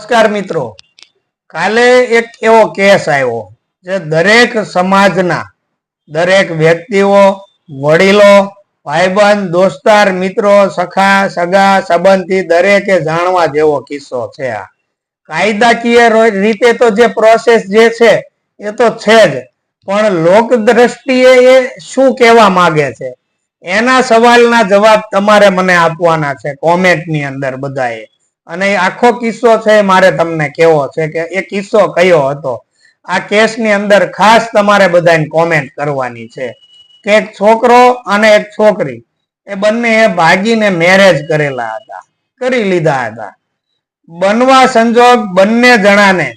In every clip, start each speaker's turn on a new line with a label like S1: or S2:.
S1: નમસ્કાર મિત્રો. કાલે એક એવો કેસ આવ્યો જે દરેક સમાજના દરેક વ્યક્તિઓ, વડીલો, ભાઈબંધ, દોસ્તાર, મિત્રો, સખા, સગા, સંબંધી દરેકે જાણવા જેવો કિસ્સો છે આ. કાયદાકીય રીતે તો જે પ્રોસેસ જે છે એ તો છે જ, પણ લોક દ્રષ્ટિએ એ શું કહેવા માંગે છે? એના સવાલના જવાબ તમારે મને આપવાના છે કોમેન્ટની અંદર બધાએ. અને એ આખો કિસ્સો છે મારે તમને કેવો છે કે એ કિસ્સો કયો હતો? આ કેસની અંદર ખાસ તમારે બધાને કોમેન્ટ કરવાની છે. કે એક છોકરો અને એક છોકરી, એ બંને ભાગીને મેરેજ કરેલા હતા, કરી લીધા હતા. બનવા સંજોગ બંને જણાને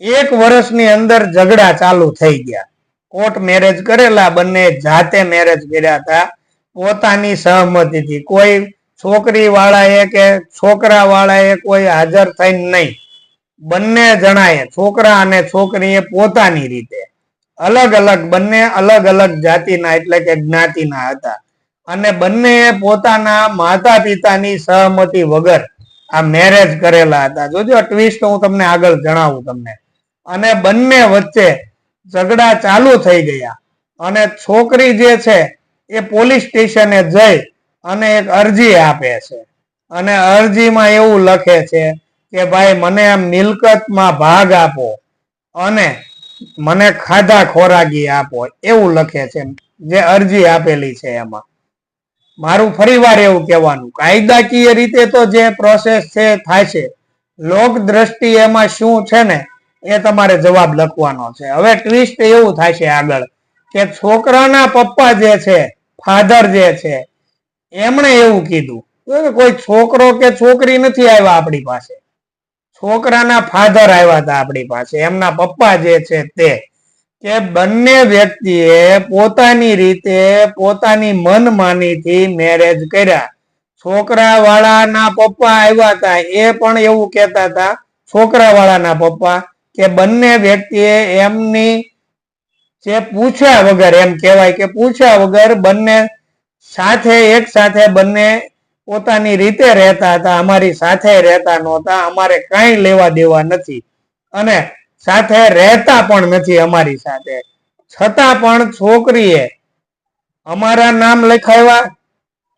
S1: એક વર્ષની અંદર ઝઘડા ચાલુ થઈ ગયા. કોર્ટ મેરેજ કરેલા બંને જાતે મેરેજ કર્યા હતા. પોતાની સહમતિથી કોઈ છોકરી વાળાએ કે છોકરા વાળાએ કોઈ હાજર થઈને નહીં. બંને જણાએ, છોકરા અને છોકરીએ પોતાની રીતે. અલગ અલગ, બંને અલગ અલગ જાતિના એટલે કે જ્ઞાતિના હતા. અને બંને પોતાના માતા પિતાની સહમતિ વગર આ મેરેજ કરેલા હતા. જોજો ટ્વિસ્ટ હું તમને આગળ જણાવું તમને. અને બંને વચ્ચે ઝઘડા ચાલુ થઈ ગયા. અને છોકરી જે છે, એ પોલીસ સ્ટેશને જઈ અને એક અરજી આપે છે. અને અરજીમાં એવું લખે છે કે, ભાઈ, મને આમ મિલકતમાં ભાગ આપો અને મને ખાધા ખોરાકી આપો. એવું લખે છે. જે અરજી આપેલી છે એમાં. મારું ફરીવાર એવું કહેવાનું, કાયદાકીય રીતે તો જે પ્રોસેસ છે, થાય છે. લોક દ્રષ્ટિ એમાં શું છે ને, એ તમારે જવાબ લખવાનો છે. હવે ટ્વિસ્ટ એવું થાય છે આગળ કે, છોકરાના પપ્પા જે છે ફાધર જે છે એમણે એવું કીધું કોઈ છોકરો કે છોકરી નથી આવ્યા આપણી પાસે. છોકરાના ફાધર આવ્યા હતા આપણી પાસે. એમના પપ્પા જે છે તે, કે બંને વ્યક્તિએ પોતાની રીતે પોતાની મનમાનીથી મેરેજ કર્યા. છોકરા વાળાના પપ્પા આવ્યા હતા. એ પણ એવું કહેતા હતા છોકરા વાળાના પપ્પા, કે બંને વ્યક્તિએ એમની જે પૂછ્યા વગર, એમ કહેવાય કે પૂછ્યા વગર બંને સાથે એક સાથે બંને પોતાની રીતે રહેતા હતા, અમારી સાથે રહેતા નહોતા, અમારે કાંઈ લેવા દેવા નથી. અને સાથે રહેતા પણ નથી અમારી સાથે. છતાં પણ છોકરીએ અમારા નામ લખાવ્યા.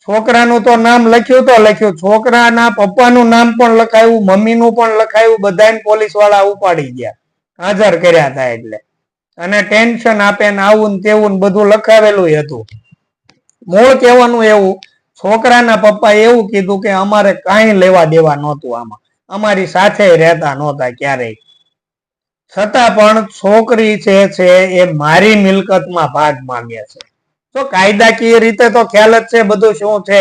S1: છોકરાનું તો નામ લખ્યું તો લખ્યું. છોકરાના પપ્પાનું નામ પણ લખાયું, મમ્મીનું પણ લખાયું બધાને પોલીસવાળા ઉપાડી ગયા. હાજર કર્યા હતા એટલે. અને ટેન્શન આપે ને આવું ને તેવું બધું લખાવેલું હતું. મૂળ કહેવાનું એવું, છોકરાના પપ્પા એવું કીધું કે અમારે કાંઈ લેવા દેવા નહોતું આમાં. અમારી સાથે રહેતા નહોતા ક્યારેય. છતાં પણ છોકરી છે છે એ મારી મિલકતમાં ભાગ માંગે છે. તો કાયદાકીય રીતે તો ખ્યાલ જ છે બધું શું છે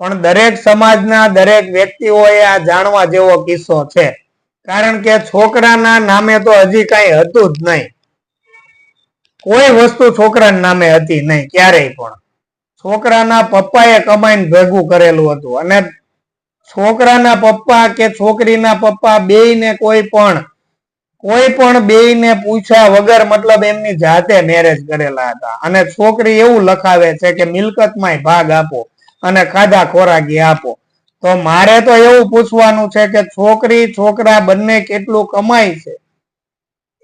S1: પણ દરેક સમાજના દરેક વ્યક્તિઓએ આ જાણવા જેવો કિસ્સો છે. કારણ કે છોકરાના નામે તો હજી કઈ હતું જ નહીં. કોઈ વસ્તુ છોકરાના નામે હતી નહીં, ક્યારેય પણ. છોકરાના પપ્પાએ કમાઈને ભેગું કરેલું હતું. અને છોકરાના પપ્પા કે છોકરીના પપ્પા બેયને કોઈ પણ કોઈ પણ બેયને પૂછ્યા વગર મતલબ એમની જાતે મેરેજ કરેલા હતા. અને છોકરી એવું લખાવે છે કે મિલકતમાં ભાગ આપો અને ખાધા ખોરાકી આપો. તો મારે તો એવું પૂછવાનું છે કે છોકરી, છોકરા બંને કેટલું કમાય છે?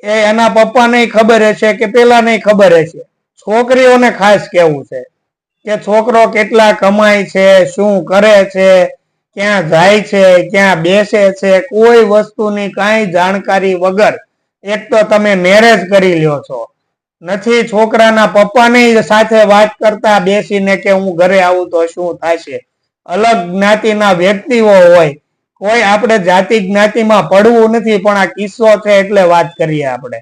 S1: એ એના પપ્પા પપ્પાને ખબર હશે કે પેલા પેલાને ખબર હશે. છોકરીઓને ખાસ કેવું છે? કે છોકરો કેટલા કમાય છે, શું કરે છે, ક્યાં જાય છે, ક્યાં બેસે છે, કોઈ વસ્તુની કાંઈ જાણકારી વગર એક તો તમે મેરેજ કરી લ્યો છો. નથી છોકરાના પપ્પાની સાથે વાત કરતા બેસીને કે હું ઘરે આવું તો શું થશે? અલગ જ્ઞાતિના વ્યક્તિઓ હોય. કોઈ આપણે જાતિ જ્ઞાતિમાં પડવું નથી, પણ આ કિસ્સો છે એટલે વાત કરીએ આપણે.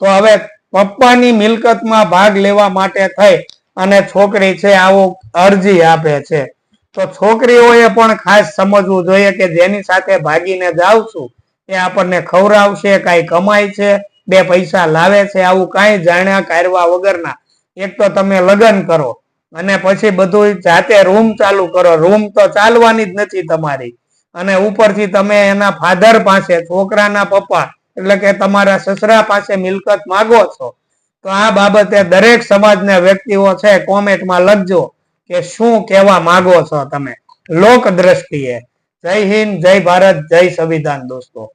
S1: તો હવે પપ્પાની મિલકતમાં ભાગ લેવા માટે થઈ. અને છોકરી છે, આવું અરજી આપે છે. તો છોકરીઓએ પણ ખાસ સમજવું જોઈએ કે જેની સાથે ભાગીને જાઉં છું, એ આપણને ખવડાવશે, કાંઈ કમાય છે, બે પૈસા લાવે છે, આવું કાંઈ જાણ્યા કારવા વગરના. એક તો તમે લગ્ન કરો, અને પછી બધું જાતે રૂમ ચાલુ કરો. રૂમ તો ચાલવાની જ નથી તમારી. અને ઉપરથી તમે એના ફાધર પાસે, છોકરાના પપ્પા, એટલે કે તમારા સસરા પાસે મિલકત માગો છો તો આ બાબતે દરેક સમાજના વ્યક્તિઓ છે, કોમેન્ટમાં લખજો કે શું કહેવા માંગો છો તમે. લોક દ્રષ્ટિએ જય હિન્દ, જય ભારત, જય સંવિધાન, દોસ્તો.